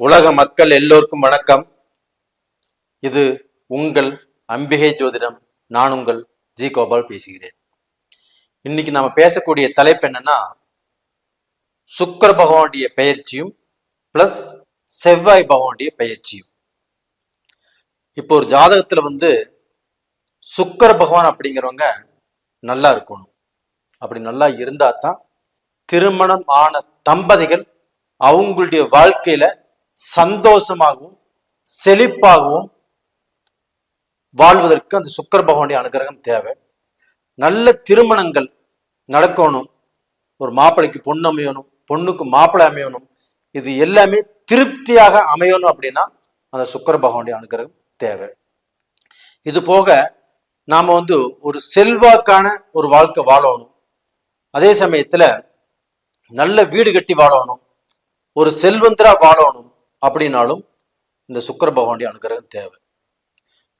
உலக மக்கள் எல்லோருக்கும் வணக்கம். இது உங்கள் அம்பிகை ஜோதிடம். நான் உங்கள் ஜி கோபால் பேசுகிறேன். இன்னைக்கு நாம பேசக்கூடிய தலைப்பு என்னன்னா சுக்கர பகவானுடைய பயிற்சியும் பிளஸ் செவ்வாய் பகவானுடைய பயிற்சியும். இப்போ ஒரு ஜாதகத்துல வந்து சுக்கர பகவான் அப்படிங்கிறவங்க நல்லா இருக்கணும். அப்படி நல்லா இருந்தா தான் திருமணம் ஆன தம்பதிகள் அவங்களுடைய வாழ்க்கையில சந்தோஷமாகவும் செழிப்பாகவும் வாழ்வதற்கு அந்த சுக்கர பகவானுடைய அனுகிரகம் தேவை. நல்ல திருமணங்கள் நடக்கணும். ஒரு மாப்பிள்ளைக்கு பொண்ணு அமையணும் பொண்ணுக்கு மாப்பிள்ளை அமையணும். இது எல்லாமே திருப்தியாக அமையணும் அப்படின்னா அந்த சுக்கர பகவானுடைய அனுகிரகம் தேவை. இது போக நாம வந்து ஒரு செல்வாக்கான ஒரு வாழ்க்கை வாழணும். அதே சமயத்துல நல்ல வீடு கட்டி வாழணும். ஒரு செல்வந்தரா வாழணும். அப்படின்னாலும் இந்த சுக்கர பகவானுடைய அனுகிரகம் தேவை.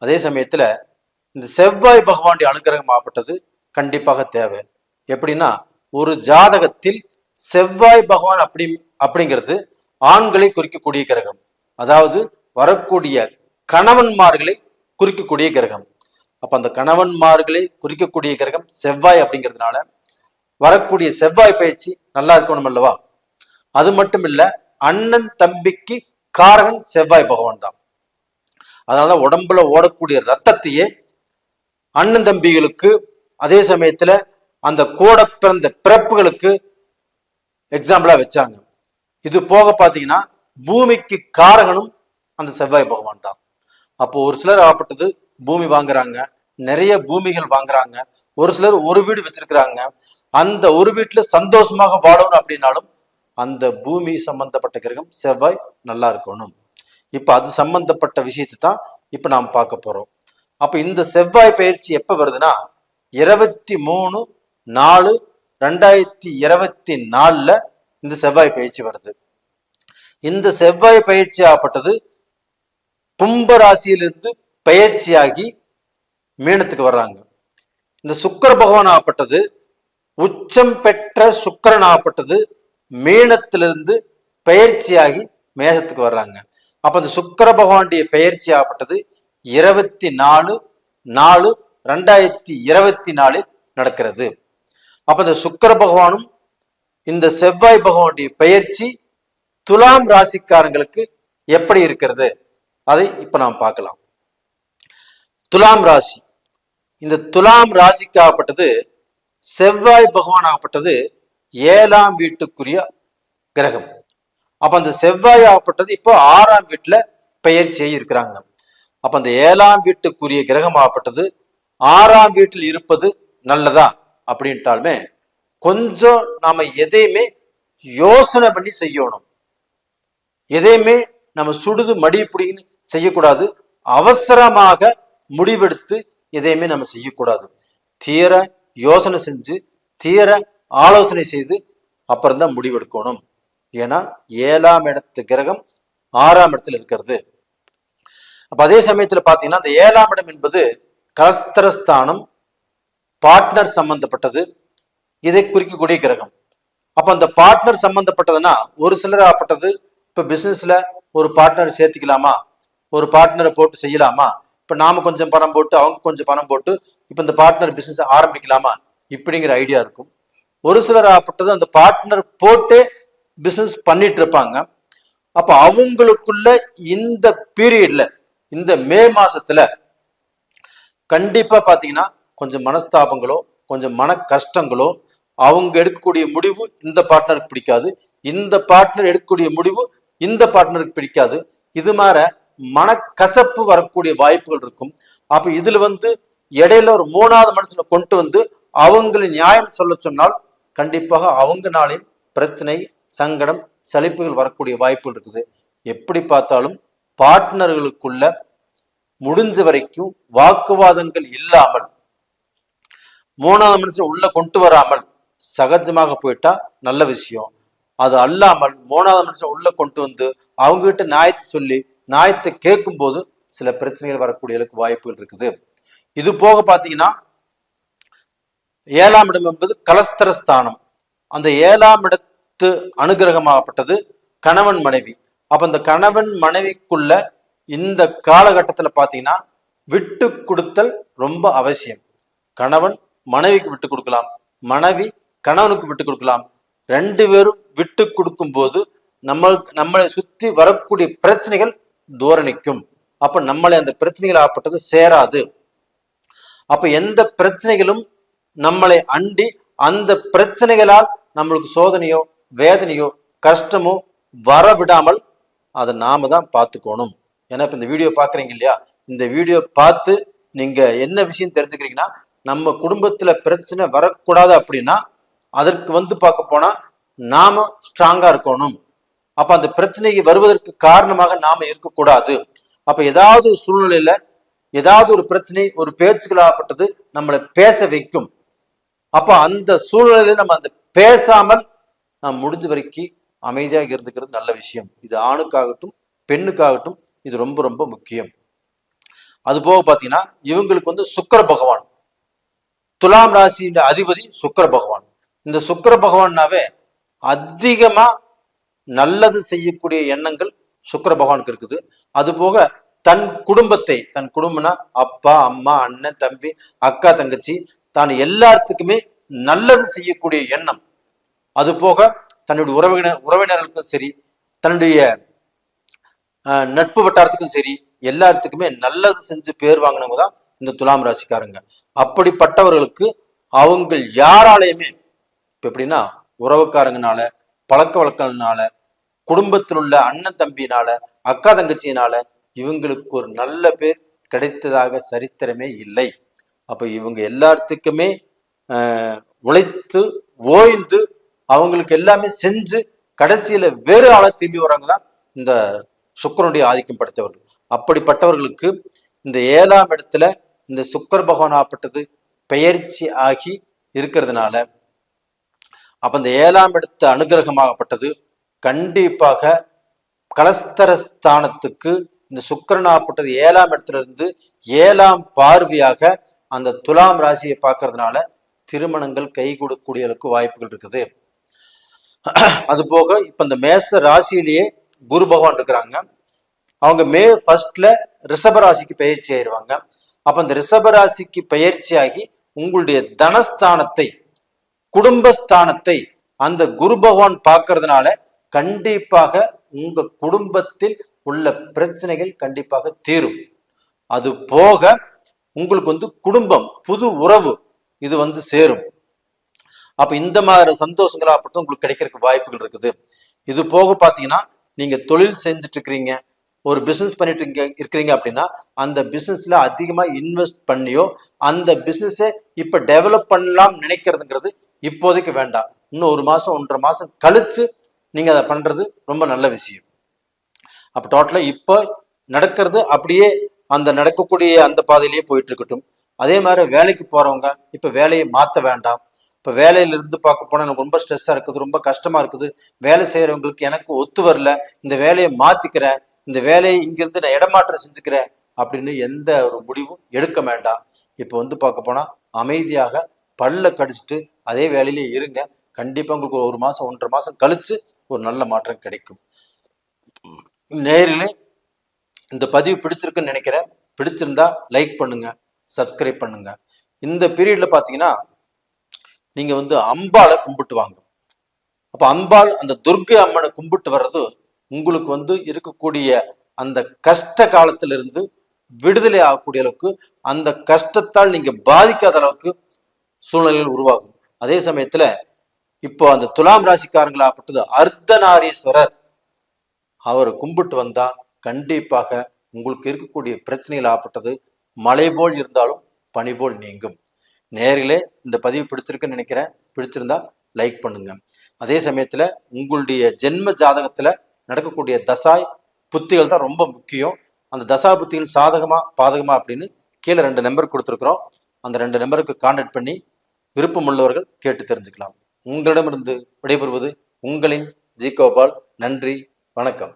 அதே சமயத்தில் இந்த செவ்வாய் பகவானுடைய அனுகிரகம் ஆகப்பட்டது கண்டிப்பாக தேவை. எப்படின்னா ஒரு ஜாதகத்தில் செவ்வாய் பகவான் அப்படி அப்படிங்கிறது ஆண்களை குறிக்கக்கூடிய கிரகம். அதாவது வரக்கூடிய கணவன்மார்களை குறிக்கக்கூடிய கிரகம். அப்போ அந்த கணவன்மார்களை குறிக்கக்கூடிய கிரகம் செவ்வாய் அப்படிங்கிறதுனால வரக்கூடிய செவ்வாய் பயிற்சி நல்லா இருக்கணும் அல்லவா அது மட்டும் இல்லை அண்ணன் தம்பிக்கு காரகன் செவ்வாய் பகவான் தான். அதனால உடம்புல ஓடக்கூடிய ரத்தத்தையே அண்ணன் தம்பிகளுக்கு அதே சமயத்துல அந்த கூட பிறந்த பிறப்புகளுக்கு எக்ஸாம்பிளா வச்சாங்க. இது போக பாத்தீங்கன்னா பூமிக்கு காரகனும் அந்த செவ்வாய் பகவான் தான். அப்போ ஒரு சிலர் ஆகப்பட்டது பூமி வாங்குறாங்க நிறைய பூமிகள் வாங்குறாங்க ஒரு சிலர் ஒரு வீடு வச்சிருக்கிறாங்க. அந்த ஒரு வீட்டுல சந்தோஷமாக வாழணும் அப்படின்னாலும் அந்த பூமி சம்பந்தப்பட்ட கிரகம் செவ்வாய் நல்லா இருக்கணும். இப்ப அது சம்பந்தப்பட்ட விஷயத்தை தான் இப்ப நாம் பார்க்க போறோம். அப்போ இந்த செவ்வாய் பயிற்சி எப்ப வருதுன்னா இருபத்தி மூணு நாலு ரெண்டாயிரத்தி இருபத்தி நாலில் இந்த செவ்வாய் பயிற்சி வருது. இந்த செவ்வாய் பயிற்சி ஆகப்பட்டது கும்ப ராசியிலிருந்து பயிற்சியாகி மீனத்துக்கு வர்றாங்க. இந்த சுக்கர பகவான் ஆகப்பட்டது உச்சம் பெற்ற சுக்கரன் ஆகப்பட்டது மீனத்திலிருந்து பயிற்சியாகி மேகத்துக்கு வர்றாங்க. அப்ப அந்த சுக்கர பகவானுடைய பயிற்சி ஆகப்பட்டது இருபத்தி நாலு நாலு ரெண்டாயிரத்தி இருபத்தி நாலில் நடக்கிறது. அப்ப இந்த சுக்கர பகவானும் இந்த செவ்வாய் பகவானுடைய பயிற்சி துலாம் ராசிக்காரங்களுக்கு எப்படி இருக்கிறது? அதை இப்ப நாம் பார்க்கலாம். துலாம் ராசி. இந்த துலாம் ராசிக்கு ஆகப்பட்டது செவ்வாய் பகவான் ஆகப்பட்டது ஏழாம் வீட்டுக்குரிய கிரகம். அப்ப அந்த செவ்வாய் ஆகப்பட்டது இப்போ ஆறாம் வீட்டுல பெயர்ச்சியை இருக்கிறாங்க அப்ப அந்த ஏழாம் வீட்டுக்குரிய கிரகம் ஆகப்பட்டது ஆறாம் வீட்டில் இருப்பது நல்லதா அப்படின்ட்டாலுமே கொஞ்சம் நாம எதையுமே யோசனை பண்ணி செய்யணும். எதையுமே நம்ம சுடுது மடி பிடின்னு செய்யக்கூடாது. அவசரமாக முடிவெடுத்து எதையுமே நம்ம செய்யக்கூடாது. தீர யோசனை செஞ்சு தீர ஆலோசனை செய்து அப்புறம் தான் முடிவெடுக்கணும். ஏன்னா ஏழாம் இடத்து கிரகம் ஆறாம் இடத்துல இருக்கிறது. அப்ப அதே சமயத்துல பாத்தீங்கன்னா அந்த ஏழாம் இடம் என்பது கலஸ்தரஸ்தானம் பார்ட்னர் சம்பந்தப்பட்டது. இதை குறிக்கக்கூடிய கிரகம். அப்ப அந்த பார்ட்னர் சம்பந்தப்பட்டதுன்னா ஒரு சிலர் ஆப்பட்டது. இப்ப பிசினஸ்ல ஒரு பார்ட்னர் சேர்த்துக்கலாமா? ஒரு பார்ட்னரை போட்டு செய்யலாமா? இப்ப நாம கொஞ்சம் பணம் போட்டு அவங்க கொஞ்சம் பணம் போட்டு இப்ப இந்த பார்ட்னர் பிசினஸ் ஆரம்பிக்கலாமா? இப்படிங்கிற ஐடியா இருக்கும். ஒரு சிலர் ஆப்பட்டது அந்த பார்ட்னர் போட்டு பிசினஸ் பண்ணிட்டு இருப்பாங்க அப்ப அவங்களுக்குள்ள இந்த பீரியட்ல இந்த மே மாசத்துல கண்டிப்பா பாத்தீங்கன்னா கொஞ்சம் மனஸ்தாபங்களோ கொஞ்சம் மன கஷ்டங்களோ அவங்க எடுக்கக்கூடிய முடிவு இந்த பார்ட்னருக்கு பிடிக்காது. இந்த பார்ட்னர் எடுக்கக்கூடிய முடிவு இந்த பார்ட்னருக்கு பிடிக்காது. இது மாதிரி மனக்கசப்பு வரக்கூடிய வாய்ப்புகள் இருக்கும். அப்ப இதுல வந்து இடையில ஒரு மூணாவது மனுஷனை கொண்டு வந்து அவங்களை நியாயம் சொல்ல சொன்னால் கண்டிப்பாக அவங்கனாலையும் பிரச்சனை சங்கடம் சலிப்புகள் வரக்கூடிய வாய்ப்புகள் இருக்குது. எப்படி பார்த்தாலும் பார்ட்னர்களுக்குள்ள முடிஞ்ச வரைக்கும் வாக்குவாதங்கள் இல்லாமல் மூணாவது மனுஷன் உள்ள கொண்டு வராமல் சகஜமாக போயிட்டா நல்ல விஷயம். அது அல்லாமல் மூணாவது மனுஷன் உள்ள கொண்டு வந்து அவங்க கிட்ட நியாயத்தை சொல்லி நியாயத்தை கேட்கும் போது சில பிரச்சனைகள் வரக்கூடிய அளவுக்கு வாய்ப்புகள் இருக்குது. இது போக பார்த்தீங்கன்னா ஏழாம் இடம் என்பது கலஸ்தர ஸ்தானம் அந்த ஏழாம் இடத்து அனுகிரகமாகப்பட்டது கணவன் மனைவி. அப்ப அந்த கணவன் மனைவிக்குள்ள இந்த காலகட்டத்துல பாத்தீங்கன்னா விட்டு கொடுத்தல் ரொம்ப அவசியம். கணவன் மனைவிக்கு விட்டு கொடுக்கலாம். மனைவி கணவனுக்கு விட்டு கொடுக்கலாம். ரெண்டு பேரும் விட்டு கொடுக்கும் போது நம்ம நம்மளை சுத்தி வரக்கூடிய பிரச்சனைகள் தூரணிக்கும். அப்ப நம்மளை அந்த பிரச்சனைகள் ஆகப்பட்டது சேராது. அப்ப எந்த பிரச்சனைகளும் நம்மளை அண்டி அந்த பிரச்சனைகளால் நம்மளுக்கு சோதனையோ வேதனையோ கஷ்டமோ வர விடாமல் அதை நாம தான் பார்த்துக்கணும். ஏன்னா இப்ப இந்த வீடியோ பாக்குறீங்க இல்லையா? இந்த வீடியோ பார்த்து நீங்க என்ன விஷயம் தெரிஞ்சுக்கிறீங்கன்னா நம்ம குடும்பத்துல பிரச்சனை வரக்கூடாது அப்படின்னா அதற்கு வந்து பார்க்க போனா நாம ஸ்ட்ராங்கா இருக்கணும். அப்ப அந்த பிரச்சனைக்கு வருவதற்கு காரணமாக நாம இருக்கக்கூடாது. அப்ப ஏதாவது ஒரு சூழ்நிலையில ஏதாவது ஒரு பிரச்சனை ஒரு பேச்சுக்களாகப்பட்டது நம்மளை பேச வைக்கும். அப்போ அந்த சூழ்நிலையில நம்ம அந்த பேசாமல் நாம் முடிஞ்ச வரைக்கும் அமைதியாக இருந்துக்கிறது நல்ல விஷயம். இது ஆணுக்காகட்டும் பெண்ணுக்காகட்டும் இது ரொம்ப ரொம்ப முக்கியம். அது போக பாத்தீங்கன்னா இவங்களுக்கு வந்து சுக்கர பகவான். துலாம் ராசியின் அதிபதி சுக்கர பகவான். இந்த சுக்கர பகவான்னாவே அதிகமா நல்லது செய்யக்கூடிய எண்ணங்கள் சுக்கர பகவானுக்கு இருக்குது. அது போக தன் குடும்பத்தை தன் குடும்பம்னா அப்பா அம்மா அண்ணன் தம்பி அக்கா தங்கச்சி தான் எல்லாத்துக்குமே நல்லது செய்யக்கூடிய எண்ணம். அது போக தன்னுடைய உறவினர் உறவினர்களுக்கும் சரி தன்னுடைய அஹ், நட்பு வட்டாரத்துக்கும் சரி எல்லாத்துக்குமே நல்லது செஞ்சு பேர் வாங்கினவங்க தான் இந்த துலாம் ராசிக்காரங்க. அப்படிப்பட்டவர்களுக்கு அவங்க யாராலையுமே இப்ப எப்படின்னா உறவுக்காரங்கனால பழக்க வழக்கங்களால குடும்பத்தில் உள்ள அண்ணன் தம்பினால அக்கா தங்கச்சியினால இவங்களுக்கு ஒரு நல்ல பேர் கிடைத்ததாக சரித்திரமே இல்லை. அப்போ இவங்க எல்லாத்துக்குமே ஆஹ், உழைத்து ஓய்ந்து அவங்களுக்கு எல்லாமே செஞ்சு கடைசியில வேறு ஆளை திரும்பி வர்றவங்க தான் இந்த சுக்கரனுடைய ஆதிக்கம் படைத்தவர்கள். அப்படிப்பட்டவர்களுக்கு இந்த ஏழாம் இடத்துல இந்த சுக்கர் பகவான் ஆப்பட்டது பெயர்ச்சி ஆகி இருக்கிறதுனால அப்ப இந்த ஏழாம் இடத்த அனுகிரகமாகப்பட்டது கண்டிப்பாக கலஸ்தர ஸ்தானத்துக்கு இந்த சுக்கரனாப்பட்டது ஏழாம் இடத்துல இருந்து ஏழாம் பார்வையாக அந்த துலாம் ராசியை பார்க்கறதுனால திருமணங்கள் கை கொடுக்கக்கூடியவர்களுக்கு வாய்ப்புகள் இருக்குது. அது போக இப்ப இந்த மேச ராசியிலேயே குரு பகவான் இருக்கிறாங்க. அவங்க மே ஃபர்ஸ்ட்ல ரிஷப ராசிக்கு பயிற்சி ஆயிடுவாங்க அப்ப இந்த ரிஷப ராசிக்கு பயிற்சியாகி உங்களுடைய தனஸ்தானத்தை குடும்பஸ்தானத்தை அந்த குரு பகவான் பார்க்கறதுனால கண்டிப்பாக உங்க குடும்பத்தில் உள்ள பிரச்சனைகள் கண்டிப்பாக தீரும். அது போக உங்களுக்கு வந்து குடும்பம் புது உறவு இது வந்து சேரும். அப்ப இந்த மாதிரி சந்தோஷங்களாகப்பட்டு உங்களுக்கு கிடைக்கிறதுக்கு வாய்ப்புகள் இருக்குது. இது போக பாத்தீங்கன்னா நீங்க தொழில் செஞ்சுட்டு இருக்கிறீங்க ஒரு பிசினஸ் பண்ணிட்டு இருக்கிறீங்க அப்படின்னா அந்த பிசினஸ்ல அதிகமா இன்வெஸ்ட் பண்ணியோ அந்த பிசினஸை இப்ப டெவலப் பண்ணலாம் நினைக்கிறதுங்கிறது இப்போதைக்கு வேண்டாம். இன்னும் ஒரு மாசம் ஒன்றரை மாசம் கழிச்சு நீங்க அதை பண்றது ரொம்ப நல்ல விஷயம். அப்ப டோட்டலா இப்போ நடக்கிறது அப்படியே அந்த நடக்கக்கூடிய அந்த பாதையிலேயே போயிட்டு இருக்கட்டும் அதே மாதிரி வேலைக்கு போறவங்க இப்ப வேலையை மாத்த வேண்டாம். இப்ப வேலையில இருந்து பார்க்க போனா எனக்கு ரொம்ப ஸ்ட்ரெஸ்ஸா இருக்குது ரொம்ப கஷ்டமா இருக்குது. வேலை செய்யறவங்களுக்கு எனக்கு ஒத்து வரல. இந்த வேலையை மாத்திக்கிறேன். இந்த வேலையை இங்கிருந்து நான் இடமாற்றம் செஞ்சுக்கிறேன் அப்படின்னு எந்த ஒரு முடிவும் எடுக்க வேண்டாம். இப்போ வந்து பார்க்க போனா அமைதியாக பல்ல கடிச்சிட்டு அதே வேலையிலே இருங்க. கண்டிப்பா உங்களுக்கு ஒரு மாசம் ஒன்றரை மாசம் கழிச்சு ஒரு நல்ல மாற்றம் கிடைக்கும். நேரிலே இந்த பதிவு பிடிச்சிருக்குன்னு நினைக்கிறேன். பிடிச்சிருந்தா லைக் பண்ணுங்க சப்ஸ்கிரைப் பண்ணுங்க. இந்த பீரியட்ல பாத்தீங்கன்னா நீங்க வந்து அம்பாளை கும்பிட்டு வாங்க. அப்ப அம்பாள் அந்த துர்க்கை அம்மனை கும்பிட்டு வர்றது உங்களுக்கு வந்து இருக்கக்கூடிய அந்த கஷ்ட காலத்திலிருந்து விடுதலை ஆகக்கூடிய அளவுக்கு அந்த கஷ்டத்தால் நீங்க பாதிக்காத அளவுக்கு சூழ்நிலைகள் உருவாகும். அதே சமயத்துல இப்போ அந்த துலாம் ராசிக்காரங்களாகப்பட்டது அர்த்தநாரீஸ்வரர் அவரை கும்பிட்டு வந்தா கண்டிப்பாக உங்களுக்கு இருக்கக்கூடிய பிரச்சனைகள் ஆகப்பட்டது. மழை போல் இருந்தாலும் பனி போல் நீங்கும். நேரிலே இந்த பதிவு பிடிச்சிருக்குன்னு நினைக்கிறேன். பிடிச்சிருந்தா லைக் பண்ணுங்க. அதே சமயத்தில் உங்களுடைய ஜென்ம ஜாதகத்தில் நடக்கக்கூடிய தசாய் புத்திகள் தான் ரொம்ப முக்கியம். அந்த தசா புத்திகள் சாதகமா பாதகமா அப்படின்னு கீழே ரெண்டு நம்பர் கொடுத்துருக்குறோம். அந்த ரெண்டு நம்பருக்கு கான்டாக்ட் பண்ணி விருப்பம் உள்ளவர்கள் கேட்டு தெரிஞ்சுக்கலாம். உங்களிடமிருந்து விடைபெறுவது உங்களின் ஜி கோபால். நன்றி வணக்கம்.